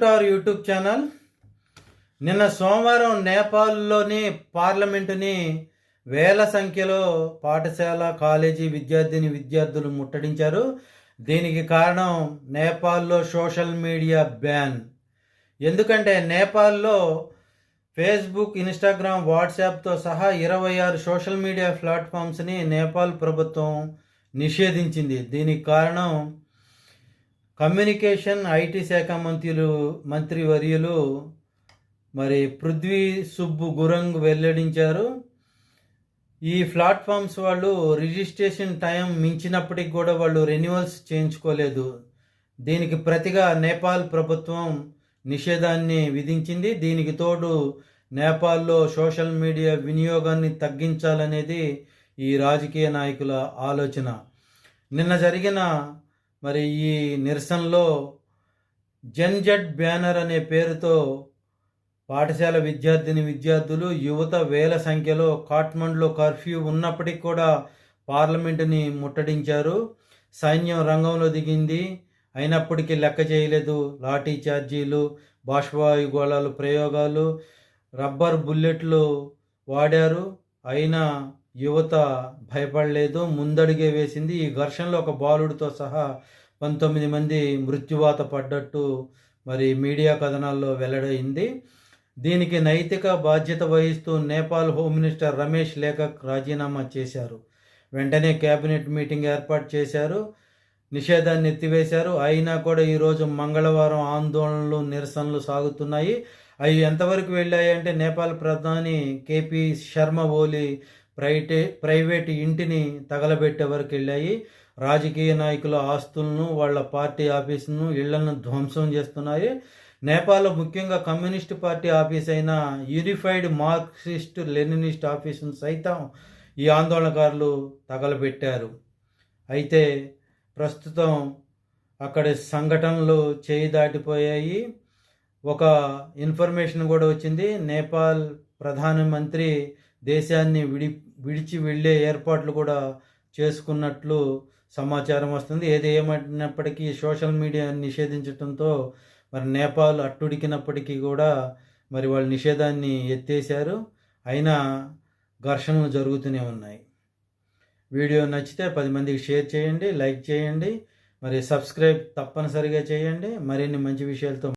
To our YouTube channel నిన్న సోమవారం నేపాల్లోని పార్లమెంటుని వేల సంఖ్యలో పాఠశాల కాలేజీ విద్యార్థిని విద్యార్థులు ముట్టడించారు. దీనికి కారణం నేపాల్లో సోషల్ మీడియా బ్యాన్. ఎందుకంటే నేపాల్లో ఫేస్బుక్ ఇన్స్టాగ్రామ్ వాట్సాప్తో సహా ఇరవై ఆరు సోషల్ మీడియా ప్లాట్ఫామ్స్ని నేపాల్ ప్రభుత్వం నిషేధించింది. దీనికి కారణం కమ్యూనికేషన్ ఐటీ శాఖ మంత్రులు మంత్రి వర్యులు మరి పృథ్వీ సుబ్బు గురంగ్ వెల్లడించారు. ఈ ప్లాట్ఫామ్స్ వాళ్ళు రిజిస్ట్రేషన్ టైం మించినప్పటికి కూడా వాళ్ళు రెన్యువల్స్ చేయించుకోలేదు. దీనికి ప్రతిగా నేపాల్ ప్రభుత్వం నిషేధాన్ని విధించింది. దీనికి తోడు నేపాల్లో సోషల్ మీడియా వినియోగాన్ని తగ్గించాలనేది ఈ రాజకీయ నాయకుల ఆలోచన. నిన్న జరిగిన మరి ఈ నిరసనలో జన్జడ్ బ్యానర్ అనే పేరుతో పాఠశాల విద్యార్థిని విద్యార్థులు యువత వేల సంఖ్యలో కాట్మండ్లో కర్ఫ్యూ ఉన్నప్పటికీ కూడా పార్లమెంటుని ముట్టడించారు. సైన్యం రంగంలో దిగింది. అయినప్పటికీ లెక్క చేయలేదు. లాఠీ చార్జీలు బాష్పవాయు గోళాలు ప్రయోగాలు రబ్బర్ బుల్లెట్లు వాడారు. అయినా యువత భయపడలేదు. ముందడిగే వేసింది. ఈ ఘర్షణలో ఒక బాలుడితో సహా పంతొమ్మిది మంది మృత్యువాత పడ్డట్టు మరి మీడియా కథనాల్లో వెల్లడైంది. దీనికి నైతిక బాధ్యత వహిస్తూ నేపాల్ హోమ్ మినిస్టర్ రమేష్ లేఖక్ రాజీనామా చేశారు. వెంటనే కేబినెట్ మీటింగ్ ఏర్పాటు చేశారు. నిషేధాన్ని ఎత్తివేశారు. అయినా కూడా ఈరోజు మంగళవారం ఆందోళనలు నిరసనలు సాగుతున్నాయి. అవి ఎంతవరకు వెళ్ళాయి అంటే నేపాల్ ప్రధాని కేపీ శర్మ ఓలి ప్రైటే ప్రైవేట్ ఇంటిని తగలబెట్టే వరకు వెళ్ళాయి రాజకీయ నాయకుల ఆస్తులను వాళ్ళ పార్టీ ఆఫీసును ఇళ్ళను ధ్వంసం చేస్తున్నాయి. నేపాల్లో ముఖ్యంగా కమ్యూనిస్ట్ పార్టీ ఆఫీస్ అయిన యూనిఫైడ్ మార్క్సిస్ట్ లెనినిస్ట్ ఆఫీసును సైతం ఈ ఆందోళనకారులు తగలబెట్టారు. అయితే ప్రస్తుతం అక్కడ సంఘటనలు చేయి దాటిపోయాయి. ఒక ఇన్ఫర్మేషన్ కూడా వచ్చింది. నేపాల్ ప్రధానమంత్రి దేశాన్ని విడి విడిచి వెళ్ళే ఏర్పాట్లు కూడా చేసుకున్నట్లు సమాచారం వస్తుంది. ఏది ఏమైనప్పటికీ సోషల్ మీడియా నిషేధించడంతో మరి నేపాల్ అట్టుడికినప్పటికీ కూడా మరి వాళ్ళు నిషేధాన్ని ఎత్తేసారు అయినా ఘర్షణలు జరుగుతూనే ఉన్నాయి. వీడియో నచ్చితే పది మందికి షేర్ చేయండి లైక్ చేయండి మరి సబ్స్క్రైబ్ తప్పనిసరిగా చేయండి. మరిన్ని మంచి విషయాలతో